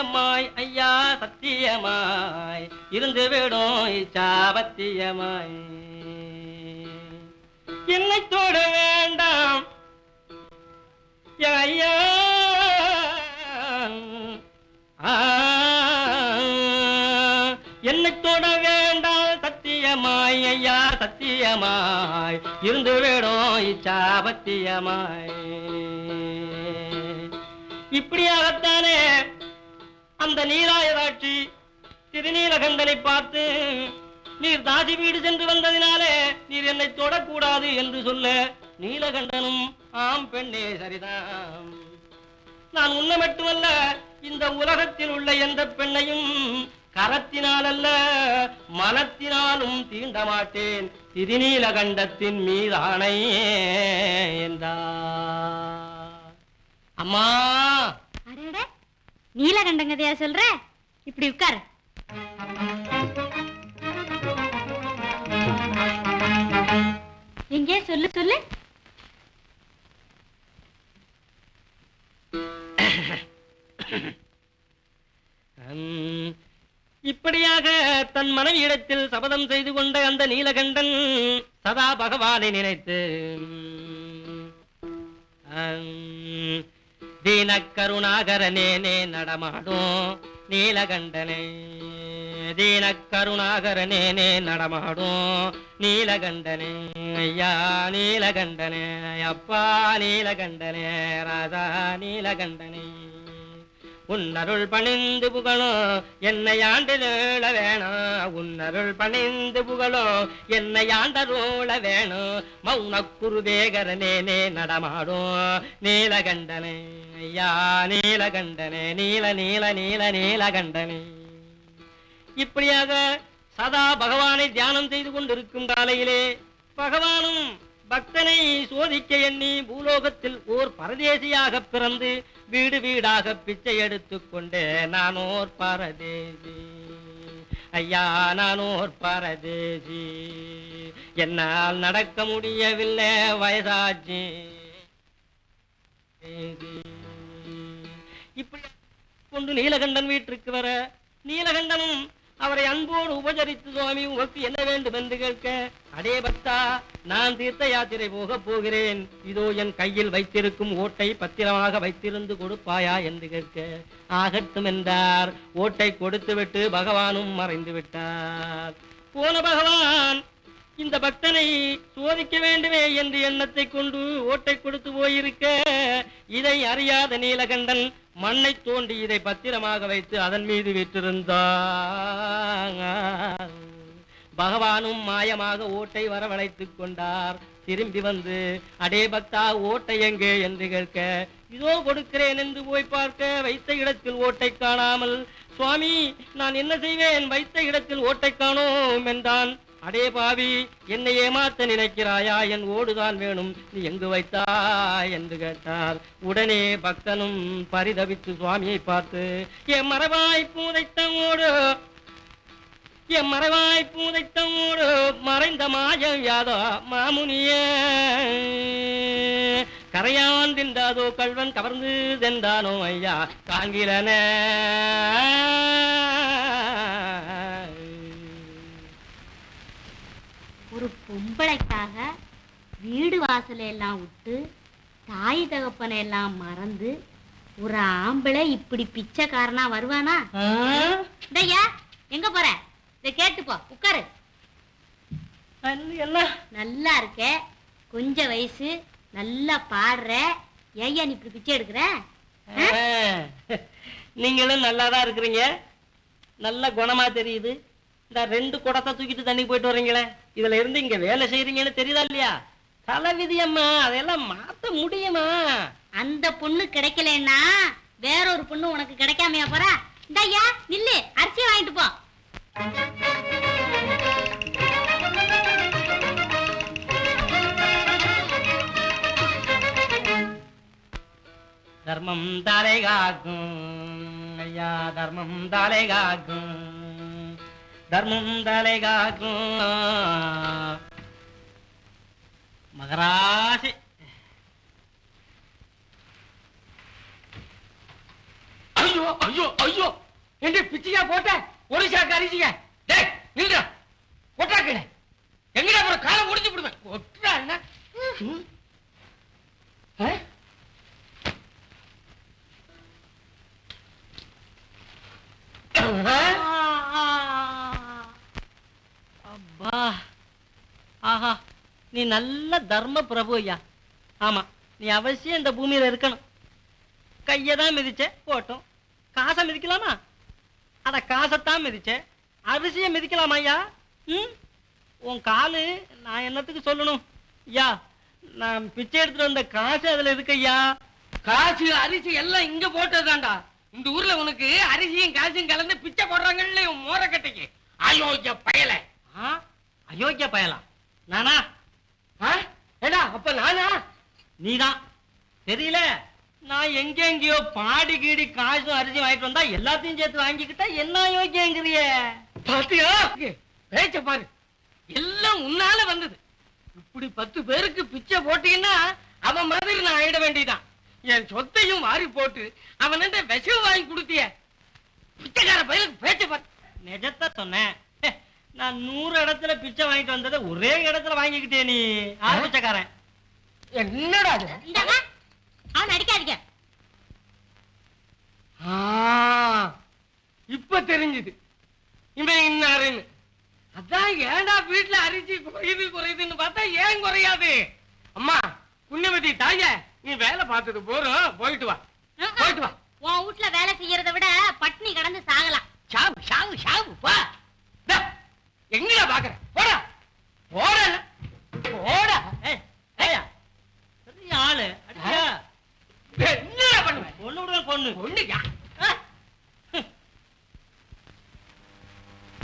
சத்தியமாய் ஐயா சத்தியமாய். இருந்து விடும் இச்சாபத்தியமாய் என்னை தொட வேண்டாம் ஐயா. என்னை தொட வேண்டாம் சத்தியமாய் ஐயா சத்தியமாய். இருந்து விடும் இச்சாபத்தியமாய் இப்படியாகத்தானே அந்த நீராயதாட்சி திருநீலகண்டனை பார்த்து நீர் தாசி வீடு சென்று வந்ததினாலே நீர் என்னை தொடக்கூடாது என்று சொல்ல நீலகண்டனும் ஆம் பெண்ணே சரிதான் நான் உன்னை மட்டுமல்ல இந்த உலகத்தில் உள்ள எந்த பெண்ணையும் கரத்தினால் அல்ல மனத்தினாலும் தீண்ட மாட்டேன். திருநீலகண்டத்தின் மீதானை என்றா அம்மா! நீலகண்டங்கதையா சொல்ற? இப்படி உட்கார். எங்கே சொல்லு சொல்லு. இப்படியாக தன் மனைவியிடத்தில் சபதம் செய்து கொண்ட அந்த நீலகண்டன் சதா பகவானை நினைத்து ஹம், தீனக்கருணாகரனேனே நடமாடும் நீலகண்டனே. தீனக்கருணாகரனேனே நடமாடும் நீலகண்டனே. ஐயா நீலகண்டனே. அப்பா நீலகண்டனே. ராதா நீலகண்டனே. உன்னருள் பணிந்து புகழோ என்னை ஆண்டிலேள வேணும் உன்னருள் பணிந்து புகழோ என்னை ஆண்டருள வேணும் மௌன குருவேகரனேனே நடமாடும் நீலகண்டனே ஐயா நீலகண்டனே நீல நீல நீல நீலகண்டனே. இப்படியாக சதா பகவானை தியானம் செய்து கொண்டிருக்கும் காலையிலே பகவானும் பக்தனை சோதிக்க எண்ணி பூலோகத்தில் ஓர் பரதேசியாக பிறந்து வீடு வீடாக பிச்சை எடுத்துக்கொண்டு நானோர் பரதேசி ஐயா நானோர் பரதேசி என்னால் நடக்க முடியவில்லை வயசாச்சு. இப்படி கொண்டு நீலகண்டன் வீட்டிற்கு வர நீலகண்டனும் அவரை அன்போடு உபசரித்து சுவாமி உங்களுக்கு என்ன வேண்டும் என்று கேட்க அடே பக்தா நான் தீர்த்த யாத்திரை போக போகிறேன். இதோ என் கையில் வைத்திருக்கும் ஓட்டை பத்திரமாக வைத்திருந்து கொடுப்பாயா? என்று கேட்க ஆகட்டும் என்றார். ஓட்டை கொடுத்து விட்டு பகவானும் மறைந்து விட்டார். போன பகவான் இந்த பக்தனை சோதிக்க வேண்டுமே என்று எண்ணத்தை கொண்டு ஓட்டை கொடுத்து போயிருக்க இதை அறியாத நீலகண்டன் மண்ணை தோண்டி இதை பத்திரமாக வைத்து அதன் மீது விட்டிருந்தார் பகவானும் மாயமாக ஓட்டை வரவழைத்துக் கொண்டார். திரும்பி வந்து அடே பக்தா ஓட்டை எங்கே? என்று கேட்க இதோ கொடுக்கிறேன் என்று போய் பார்க்க வைத்த இடத்தில் ஓட்டை காணாமல். சுவாமி நான் என்ன செய்வேன்? வைத்த இடத்தில் ஓட்டை காணோம் என்றான். அடே பாவி என்னை ஏமாத்த நினைக்கிறாயா? என் ஓடுதான் வேணும். நீ எங்கு வைத்தா என்று கேட்டார். உடனே பக்தனும் பரிதவித்து சுவாமியை பார்த்து என் மரபாய் பூதைத்த ஓடு. என் மரவாய் பூதைத்தோடு மறைந்த மாயம் யாதோ மாமுனியே. கரையான் தின்றாதோ கல்வன் கவர்ந்து தென்றானோ ஐயா காங்கிலனே பொம்பளைக்காக வீடு வாசலை எல்லாம் விட்டு தாய் தகப்பனை எல்லாம் மறந்து ஒரு ஆம்பளை இப்படி பிச்சைக்காரனா வருவானா? ஆ? இதையா? எங்க போற? இதை கேட்டு போ உட்காரு. நல்லா இருக்க. கொஞ்ச வயசு நல்லா பாடுற. ஏய்யா நீ இப்படி பிச்சை எடுக்கிற? நீங்களும் நல்லாதான் இருக்கிறீங்க. நல்ல குணமா தெரியுது. இந்த ரெண்டு குடத்தை தூக்கிட்டு தண்ணி போயிட்டு வர்றீங்களே இதுல இருந்து இங்க வேலை செய்யறீங்கன்னு தெரியுதா இல்லையா? தலைவிதி அம்மா அதெல்லாம் மாத்த முடியுமா? அந்த பொண்ணு கிடைக்கலன்னா வேற ஒரு பொண்ணு உனக்கு கிடைக்காமையா போறா? இந்தாய்யா நில்லு அரிசி வாங்கிட்டு போ. தர்மம் தலை காக்கும் ஐயா தர்மம் தலை காக்கும். தர்மம் தலை காக்கும். மகராசி. ஐயோ ஐயோ ஐயோ. என்று பிச்சையா போட்ட? ஒரு சாக்கு அரிசிங்க. டேய் நில்றா கொட்டா கீழே எங்கடா அப்புறம் காலை முடிஞ்சு விடுவேன் கொட்டுறா என்ன? ம். ஆ? அப்பா ஆஹா நீ நல்ல தர்ம பிரபு ஐயா. ஆமா நீ அவசியம் இந்த பூமியில இருக்கணும். கையை தான் மிதிச்ச போட்டும். காசை மிதிக்கலாமா? அட காசைத்தான் மிதிச்ச. அரிசியை மிதிக்கலாமா ஐயா? ம்? உன் காலு நான் என்னத்துக்கு சொல்லணும்? ஐயா நான் பிச்சை எடுத்துட்டு வந்த காசு அதுல இருக்கு ஐயா. காசு அரிசி எல்லாம் இங்க போட்டதுதான்டா. இந்த ஊர்ல உனக்கு அரிசியும் காசும் கலந்து பிச்சை போடுறாங்கல்ல உன் மோரக்கட்டைக்கு. அயோக்கிய பயல. அயோக்கிய பயலா? நானா? ஆ? ஏடா அப்ப நானா? நீதான் தெரியல. நான் எங்க எங்கேயோ பாடி கீடி காசும் அரிசி வாங்கிட்டு வந்தா எல்லாத்தையும் சேர்த்து வாங்கிக்கிட்டா என்ன யோக்கியங்கிறிய? பாத்தியா? பேச்ச பாரு. எல்லாம் உன்னால வந்தது. இப்படி பத்து பேருக்கு பிச்சை போட்டீங்கன்னா அவன் மாதிரி நான் ஆயிட வேண்டியதான் என் சொத்தையும் வாரி போட்டு அவன் விஷம் வாங்கி கொடுத்திய. பிச்சைக்கார பையனுக்கு பேச்ச பாரு. நிஜத்தை சொன்னேன். நான் நூறு இடத்துல பிச்சை வாங்கிட்டு வந்ததை ஒரே இடத்துல வாங்கிக்கிட்டே நீ. ஆ பிச்சைக்காரன். என்னடா அது இந்தாங்க. அவன் அடிக்காதீங்க. ஆ, இப்ப தெரிஞ்சுது. இவன் இன்னாருன்னு அதான் ஏன்டா வீட்டுல அரிசி குறையுது குறையுதுன்னு பார்த்தா ஏன் குறையாது? அம்மா புண்ணியவதி தாய நீ வேலை பார்த்தது போறோம் போயிட்டு வா. போயிட்டு வா. உன் வீட்ல வேலை செய்யறதை விட பட்னி கடந்து சாகலாம். ஷாவு ஷாவு ஷாவு வா. டா, எங்கடா பாக்குற போடா. போடா. போடா. ஆளு. என்னடா பண்ணுவேன் பொண்ணு விடுவேன் பொண்ணு. பொண்ணு